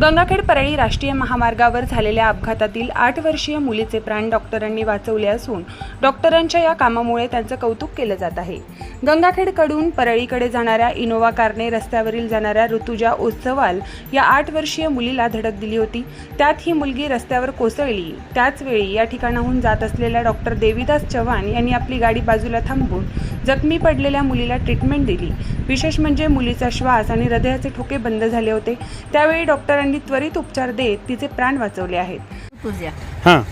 गंगाखेड परळी राष्ट्रीय महामार्गावर झालेल्या अपघातातील आठ वर्षीय मुलीचे प्राण डॉक्टरांनी वाचवले असून डॉक्टरांच्या या कामामुळे त्यांचं कौतुक केलं जात आहे. गंगाखेडकडून परळीकडे जाणाऱ्या इनोवा कारने रस्त्यावरील जाणाऱ्या ऋतुजा उत्सवाल या आठ वर्षीय मुलीला धडक दिली होती. त्यात ही मुलगी रस्त्यावर कोसळली. त्याच वेळी या ठिकाणाहून जात असलेल्या डॉक्टर देवीदास चव्हाण यांनी आपली गाडी बाजूला थांबवून जखमी पडलेल्या मुलीला ट्रीटमेंट दिली. विशेष म्हणजे मुलीचा श्वास आणि हृदयाचे ठोके बंद झाले होते. त्यावेळी डॉक्टरांनी त्वरित उपचार देत तिचे प्राण वाचवले आहेत. तुझ्या हां.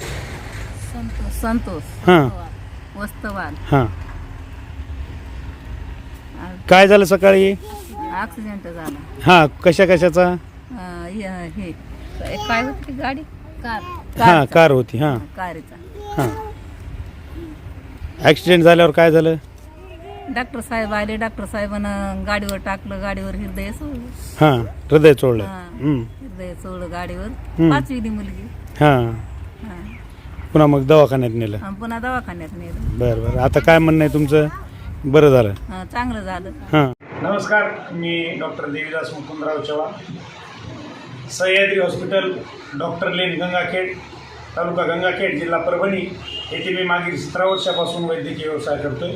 संतोष संतोष. हां. वस्तवान. हां. काय झालं सकाळी? ॲक्सिडेंट झाला. हां कशा कशाचा? अं, हे काय होती ती गाडी? कार. हां कार होती हां. कारचा. हां. ॲक्सिडेंट झाल्यावर काय झालं? डॉक्टर साहेब आले डॉक्टर साहेबानं गाडीवर टाकलं गाडीवर हृदय सोडलं. हां हृदय चोळलं हां. हं. गाडीवर. पाचवी मुलगी. हां. पुन्हा मग दवाखान्यात नेलं. आणि पुन्हा दवाखान्यात नेलं. बरं बरं. आता काय म्हणणं आहे तुमचं? बरं झालं. हां, चांगलं झालं. हां. नमस्कार मी doctor Devidas Mukundrao Chavan. Sahyadri hospital doctor lane Gangakhed taluka Gangakhed जिल्हा परभणी येथे मी मागील सतरा वर्षापासून वैद्यकीय व्यवसाय करतो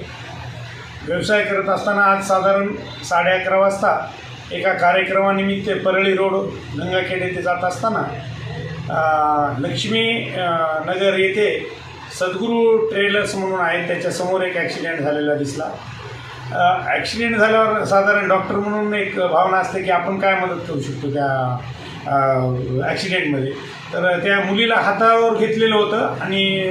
व्यवसाय करत असताना आज साधारण साडे अकरा वाजता एका कार्यक्रमानिमित्त परळी रोड गंगाखेड येथे जात असताना लक्ष्मी नगर येथे सद्गुरू ट्रेलर्स म्हणून आहेत. त्याच्यासमोर एक ॲक्सिडेंट झालेला दिसला. ॲक्सिडेंट झाल्यावर साधारण डॉक्टर म्हणून एक भावना असते की आपण काय मदत करू शकतो त्या ॲक्सिडेंटमध्ये तर त्या मुलीला हातावर घेतलेलं होतं आणि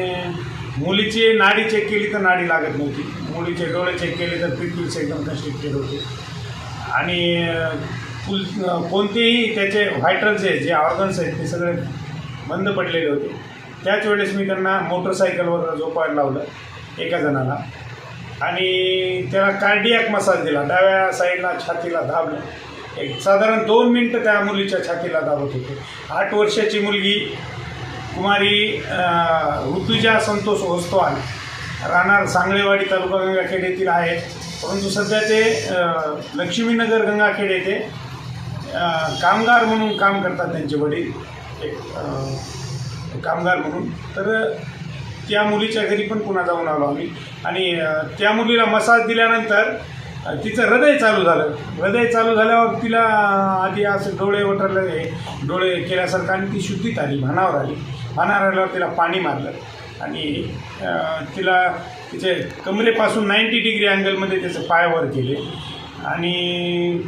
मुलीची नाडी चेक केली तर नाडी लागत नव्हती. मुलीचे डोळे चेक केले तर पिपल्स एकदम कन्स्ट्रिक्टेड होते. आणि फुल कोणतेही त्याचे व्हायटल्स आहेत जे ऑर्गन्स आहेत ते सगळे बंद पडलेले होते. त्याच वेळेस मी त्यांना मोटरसायकलवर झोपायला लावलं एका जणाला. आणि त्याला कार्डियाक मसाज दिला डाव्या साईडला छातीला दाबलं. एक साधारण दोन मिनटं त्या मुलीच्या छातीला दाबत होते. आठ वर्षाची मुलगी कुमारी ऋतुजा संतोष होस्तवाल राहणार सांगळेवाडी तालुका गंगाखेड येथील आहेत परंतु सध्या ते लक्ष्मीनगर गंगाखेड येथे कामगार म्हणून काम करतात त्यांचे वडील. एक कामगार म्हणून. तर त्या मुलीच्या घरी पण पुन्हा जाऊन आलो आम्ही. आणि त्या मुलीला मसाज दिल्यानंतर तिचं हृदय चालू झालं. हृदय चालू झाल्यावर तिला आधी असं डोळे वटरले डोळे केल्यासारखं आणि ती शुद्धीत आली भानावर आली. भानावर आल्यावर तिला पाणी मारलं. आणि तिला तिचे कमरेपासून नाईंटी डिग्री अँगलमध्ये त्याचं पाय वर केले. आणि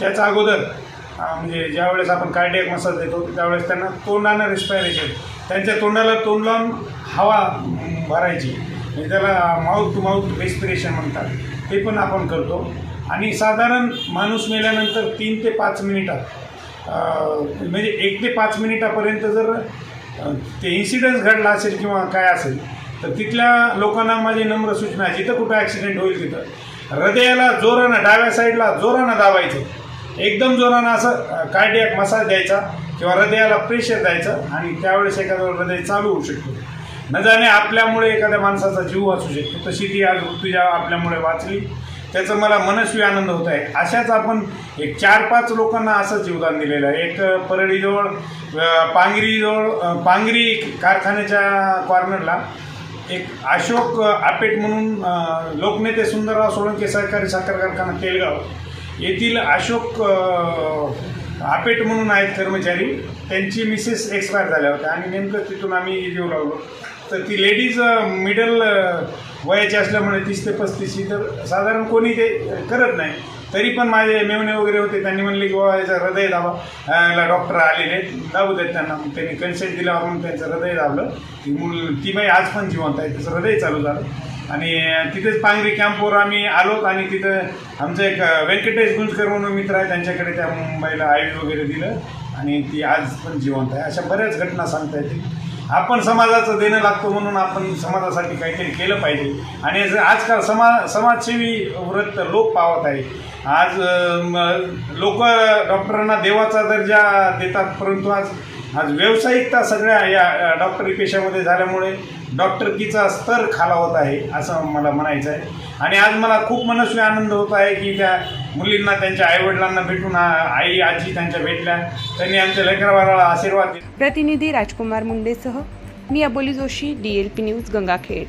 त्याच्या अगोदर म्हणजे ज्यावेळेस आपण कार्डियक मसाज देतो त्यावेळेस त्यांना तोंडानं रेस्पायरेशन त्यांच्या तोंडाला तोंड लावून हवा भरायची. म्हणजे त्याला माउथ टू माउथ रेस्पिरेशन म्हणतात. ते पण आपण करतो. आणि साधारण माणूस मेल्यानंतर तीन ते पाच मिनिटात म्हणजे एक ते पाच मिनिटापर्यंत जर ते इन्सिडन्स घडला असेल किंवा काय असेल तर तिथल्या लोकांना माझी नम्र सूचना आहे जिथं कुठं ॲक्सिडेंट होईल तिथं. हृदयाला जोरानं डाव्या साईडला जोरानं दाबायचं. एकदम जोरानं असं कार्डियाक मसाज द्यायचा किंवा हृदयाला प्रेशर द्यायचं आणि त्यावेळेस एखादं हृदय चालू होऊ शकतो. न जाणे आपल्यामुळे एखाद्या माणसाचा जीव वाचू शकतो. तशी ती आज ऋतुजा आपल्यामुळे वाचली. त्याचा मला मनस्वी आनंद होत आहे. अशाच आपण एक चार पाच लोकांना असंच योगदान दिलेलं आहे. एक परळीजवळ पांगरीजवळ पांगरी कारखान्याच्या कॉर्नरला एक अशोक आपेट म्हणून लोकनेते सुंदरराव सोळंके सहकारी साखर कारखाना तेलगाव येथील अशोक आपेट म्हणून आहेत कर्मचारी. त्यांची मिसेस एक्सपायर झाल्या होत्या. आणि नेमकं तिथून आम्ही येऊ लागलो. तर ती लेडीज मिडल वयाची असल्यामुळे तीस ते पस्तीसची तर साधारण कोणी ते करत नाही. तरी पण माझे मेवणे वगैरे होते त्यांनी म्हणले की बाबा याचा हृदय दाबा. डॉक्टर आलेले दाबू देत त्यांना. मग त्यांनी कन्सेंट दिल्यावर म्हणून त्यांचं हृदय दाबलं. ती मुल ती बाई आज पण जिवंत आहे. त्याचं हृदय चालू झालं. आणि तिथेच पांगरी कॅम्पवर आम्ही आलो आणि तिथं आमचं एक व्यंकटेश गुंजकर म्हणून मित्र आहे. त्यांच्याकडे त्या मुंबईला आय वगैरे दिलं. आणि ती आज पण जिवंत आहे. अशा बऱ्याच घटना सांगता येतील. आपण समाजाचं देणं लागतो म्हणून आपण समाजासाठी काहीतरी केलं पाहिजे. आणि असं आजकाल समा समाजसेवी वृत्त लोक पावत आहे. आज लोक डॉक्टरांना देवाचा दर्जा देतात परंतु आज आज व्यावसायिकता सगळ्या या डॉक्टरी पेशामध्ये झाल्यामुळे डॉक्टरकीचा स्तर खालावत आहे असं मला म्हणायचं आहे. आणि आज मला खूप मनस्वी आनंद होत आहे की त्या मुलींना त्यांच्या आईवडिलांना भेटून आई आजी त्यांच्या भेटल्या. त्यांनी आमच्या लेकरबाळाला आशीर्वाद दिला. प्रतिनिधी राजकुमार मुंडेसह मी Aboli Joshi D L P news Gangakhed.